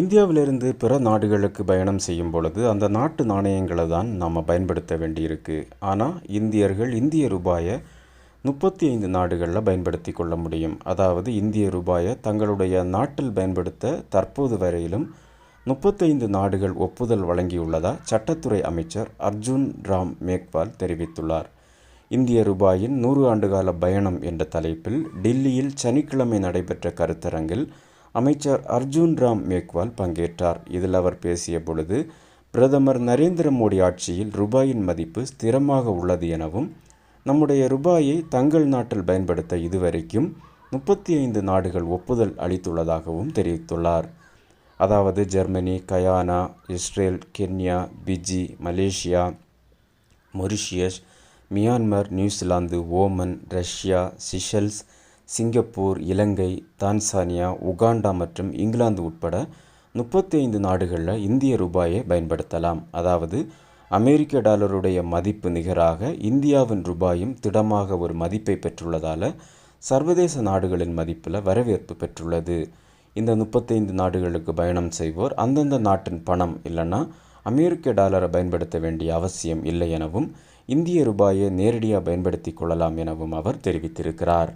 இந்தியாவிலிருந்து பிற நாடுகளுக்கு பயணம் செய்யும் பொழுது அந்த நாட்டு நாணயங்களை தான் நாம் பயன்படுத்த வேண்டியிருக்கு. ஆனால் இந்தியர்கள் இந்திய ரூபாயை முப்பத்தி ஐந்து நாடுகளில் பயன்படுத்தி கொள்ள முடியும். அதாவது இந்திய ரூபாயை தங்களுடைய நாட்டில் பயன்படுத்த தற்போது வரையிலும் முப்பத்தைந்து நாடுகள் ஒப்புதல் வழங்கியுள்ளதா சட்டத்துறை அமைச்சர் அர்ஜுன் ராம் மேக்வால் தெரிவித்துள்ளார். இந்திய ரூபாயின் நூறு ஆண்டுகால பயணம் என்ற தலைப்பில் டில்லியில் சனிக்கிழமை நடைபெற்ற கருத்தரங்கில் அமைச்சர் அர்ஜுன் ராம் மேக்வால் பங்கேற்றார். இதில் அவர் பேசிய பொழுது பிரதமர் நரேந்திர மோடி ஆட்சியில் ரூபாயின் மதிப்பு ஸ்திரமாக உள்ளது எனவும் நம்முடைய ரூபாயை தங்கள் நாட்டில் பயன்படுத்த இதுவரைக்கும் முப்பத்தி ஐந்து நாடுகள் ஒப்புதல் அளித்துள்ளதாகவும் தெரிவித்துள்ளார். அதாவது Germany Guyana Israel Kenya Fiji Malaysia Mauritius Myanmar New Zealand Oman Russia Seychelles Singapore Ilangai Tanzania Uganda மற்றும் இங்கிலாந்து உட்பட முப்பத்தி ஐந்து நாடுகளில் இந்திய ரூபாயை பயன்படுத்தலாம். அதாவது அமெரிக்க டாலருடைய மதிப்பு நிகராக இந்தியாவின் ரூபாயும் திடமாக ஒரு மதிப்பை பெற்றுள்ளதால் சர்வதேச நாடுகளின் மதிப்பில் வரவேற்பு பெற்றுள்ளது. இந்த முப்பத்தைந்து நாடுகளுக்கு பயணம் செய்வோர் அந்தந்த நாட்டின் பணம் இல்லைன்னா அமெரிக்க டாலரை பயன்படுத்த வேண்டிய அவசியம் இல்லை எனவும் இந்திய ரூபாயை நேரடியாக பயன்படுத்தி கொள்ளலாம் எனவும் அவர் தெரிவித்திருக்கிறார்.